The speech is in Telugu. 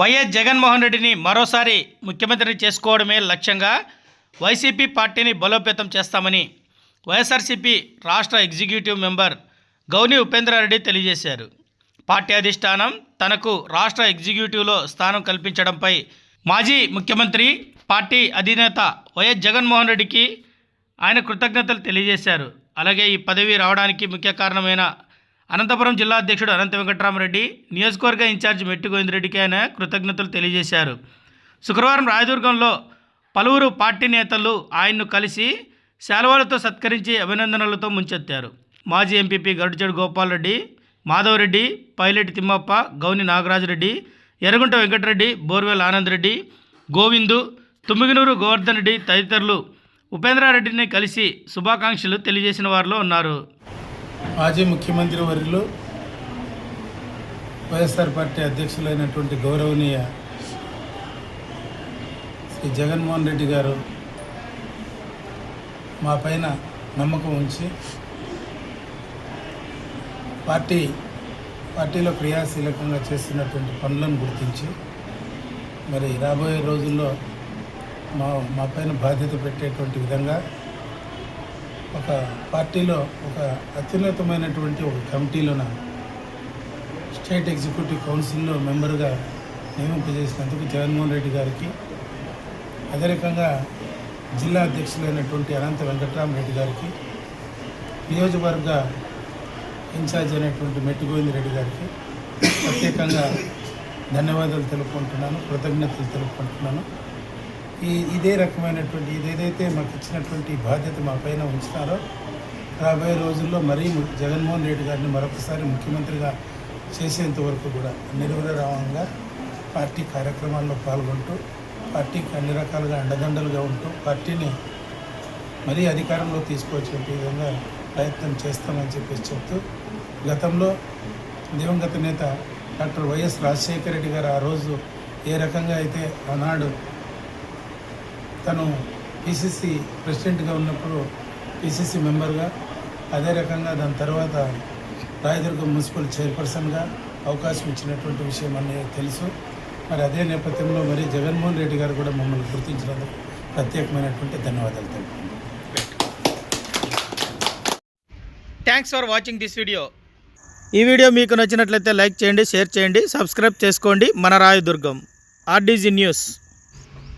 వైఎస్ జగన్మోహన్ రెడ్డిని మరోసారి ముఖ్యమంత్రిని చేసుకోవడమే లక్ష్యంగా వైసీపీ పార్టీని బలోపేతం చేస్తామని వైఎస్ఆర్సీపీ రాష్ట్ర ఎగ్జిక్యూటివ్ మెంబర్ గౌని ఉపేంద్రారెడ్డి తెలియజేశారు. పార్టీ అధిష్టానం తనకు రాష్ట్ర ఎగ్జిక్యూటివ్లో స్థానం కల్పించడంపై మాజీ ముఖ్యమంత్రి పార్టీ అధినేత వైఎస్ జగన్మోహన్ రెడ్డికి ఆయన కృతజ్ఞతలు తెలియజేశారు. అలాగే ఈ పదవి రావడానికి ముఖ్య కారణమైన అనంతపురం జిల్లా అధ్యక్షుడు అనంత వెంకటరామరెడ్డి నియోజకవర్గ ఇన్ఛార్జ్ మెట్టి గోవిందరెడ్డికి ఆయన కృతజ్ఞతలు తెలియజేశారు. శుక్రవారం రాయదుర్గంలో పలువురు పార్టీ నేతలు ఆయన్ను కలిసి శాలువాలతో సత్కరించి అభినందనలతో ముంచెత్తారు. మాజీ MPP Garudichedu Gopalreddy Madhavreddy pilot Thimmappa Gowni Nagarajareddy Erragunta Venkatareddy borewell Anandareddy Govindu Tummiginuru Govardhan Reddy తదితరులు ఉపేంద్రారెడ్డిని కలిసి శుభాకాంక్షలు తెలియజేసిన వారిలో ఉన్నారు. మాజీ ముఖ్యమంత్రి వర్యులు వైఎస్ఆర్ పార్టీ అధ్యక్షులైనటువంటి గౌరవనీయ శ్రీ జగన్మోహన్ రెడ్డి గారు మా పైన నమ్మకం ఉంచి పార్టీ పార్టీలో క్రియాశీలకంగా చేస్తున్నటువంటి పనులను గుర్తించి మరి రాబోయే రోజుల్లో మా మా పైన బాధ్యత పెట్టేటువంటి విధంగా ఒక పార్టీలో ఒక అత్యున్నతమైనటువంటి ఒక కమిటీలోన స్టేట్ ఎగ్జిక్యూటివ్ కౌన్సిల్లో మెంబర్గా నియమింపజేసినందుకు జగన్మోహన్ రెడ్డి గారికి అదే రకంగా జిల్లా అధ్యక్షులైనటువంటి అనంత వెంకటరామరెడ్డి గారికి నియోజకవర్గ ఇన్ఛార్జ్ అయినటువంటి మెట్టుగోవింద రెడ్డి గారికి ప్రత్యేకంగా ధన్యవాదాలు తెలుపుకుంటున్నాను కృతజ్ఞతలు తెలుపుకుంటున్నాను. ఈ ఇదే రకమైనటువంటి ఇదేదైతే మాకు ఇచ్చినటువంటి బాధ్యత మా పైన ఉంచుతారో రాబోయే రోజుల్లో మరీ జగన్మోహన్ రెడ్డి గారిని మరొకసారి ముఖ్యమంత్రిగా చేసేంత వరకు కూడా నిర్విరామంగా పార్టీ కార్యక్రమాల్లో పాల్గొంటూ పార్టీకి అన్ని రకాలుగా అండదండలుగా ఉంటూ పార్టీని మరీ అధికారంలో తీసుకొచ్చే విధంగా ప్రయత్నం చేస్తామని చెప్పేసి చెప్తూ గతంలో దివంగత నేత డాక్టర్ వైఎస్ రాజశేఖర రెడ్డి గారు ఆ రోజు ఏ రకంగా అయితే ఆనాడు తను పిసిసి ప్రెసిడెంట్గా ఉన్నప్పుడు పిసిసి మెంబర్గా అదే రకంగా దాని తర్వాత రాయదుర్గం మున్సిపల్ చైర్పర్సన్గా అవకాశం ఇచ్చినటువంటి విషయం అనేది తెలుసు. మరి అదే నేపథ్యంలో మరి జగన్మోహన్ రెడ్డి గారు కూడా మమ్మల్ని గుర్తించినందుకు ప్రత్యేకమైనటువంటి ధన్యవాదాలు తెలుపుతున్నాను thanks for watching this video ఈ వీడియో మీకు నచ్చినట్లయితే లైక్ చేయండి షేర్ చేయండి సబ్స్క్రైబ్ చేసుకోండి. మన రాయదుర్గం ఆర్డీజీ న్యూస్